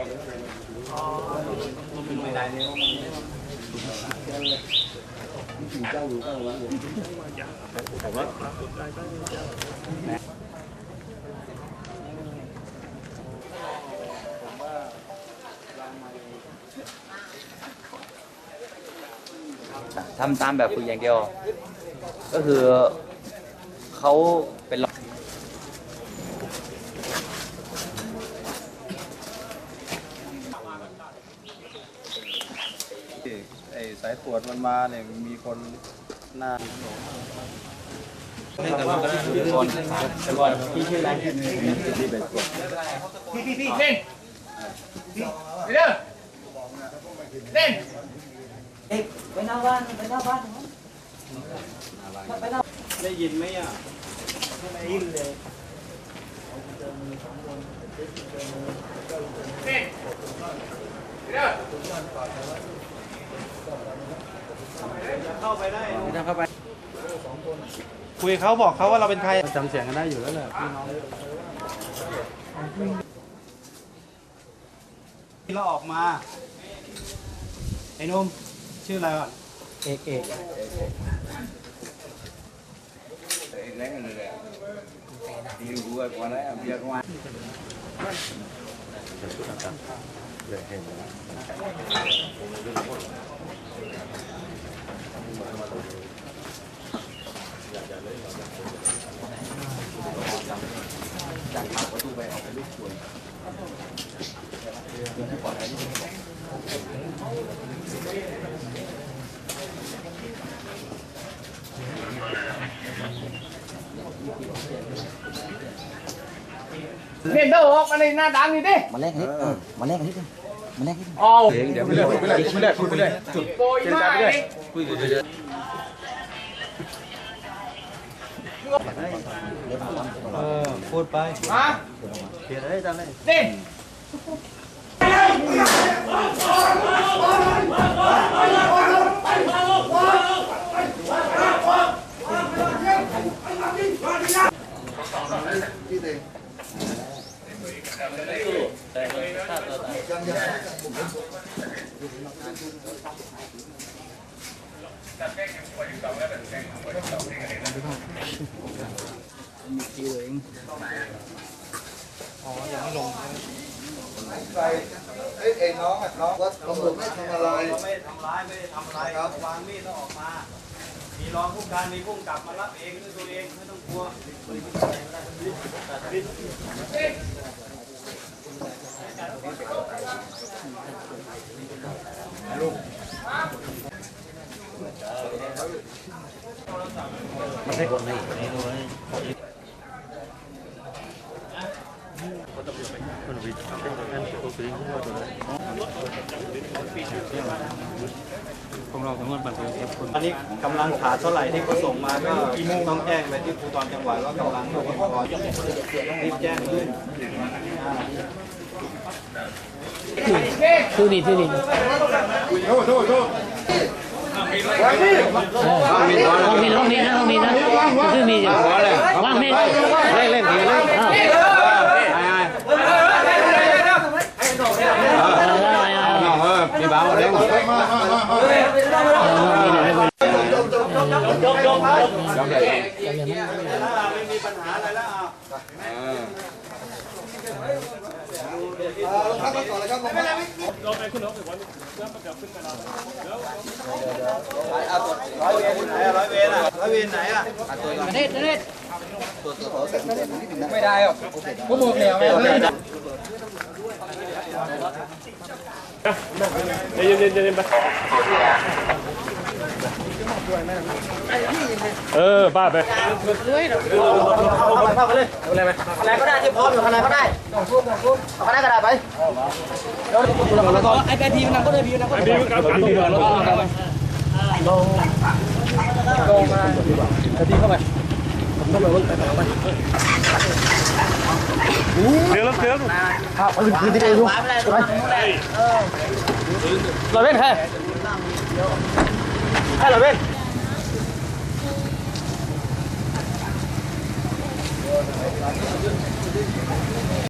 ทำตามแบบฝึกอย่างเดียว ก็คือเขาเป็น รองไอ้สายตรวจมันมาเนี่ยมีคนหน้าแต่ก่อนแต่ก่อนพี่ชื่ออะไรพี่พี่พี่เล่นเร็วเล่นไปหน้าบ้านไปหน้าบ้านได้ยินไหมอะได้ยินเล่นเร็ว เข้าไปได้เข้าไป คุยเขาบอกเขาว่าเราเป็นใครจำเสียงกันได้อยู่แล้วแหละพี่น้องที่เราออกมา ไอ้หนุ่มชื่ออะไรก่อนเอกเอกเล่นเด้อออกมาใน หน้าดังนี่ดิมาแลกนิดเออมาแลกนิดมาแลกนิด เอาเดี๋ยวไม่เลยไม่เลยไม่เลยพูดไปเลยจุดโกยมาดิเออพูดไปมาเขียนได้จังเลยเล่นใครเอ้ไอ้น้องอะน้องว่าตำรวจไม่ทำอะไรไม่ได้ทำร้ายไม่ได้ทำอะไรครับวางมีดแล้วออกมา มีรองผู้การมีผู้กำกับมารับเองด้วยตัวเองไม่ต้องกลัว อันนี้กำลังขาดเท่าไหร่ที่เขาส่งมาก็ต้องแจ้งไปที่ภูธรจังหวัดว่ากำลังอุปกรณ์รีบแจ้งเลยอ่าชื่นี่ชื่นี่ห้องมีห้อ งมีนะห้องมีนะชื่อมีอยู่ว่างมีเล่นเล่นเล่นเล่นมีบ้าเล่นมามามาไม่มีปัญหาอะไรแล้วอะเอาลงพักกันก่อนเลยครับลงพักร้อยเวรไหนอะร้อยเวรอะร้อยเวรไหนอะเด็ดเด็ดไม่ได้หรอกกูบอกแล้วไงเล่นเออบ้าไปอะไรก็ได้ที่พร้อมอยู่ข้างในก็ได้เอาข้างในก็ได้ไปไอ้แปทีมันนั่งก็ได้พีนั่งก็ได้ดีกับการดีเลยเดี๋ยวแล้วเดี๋ยวเราเล่นใครให้เราเล่น เ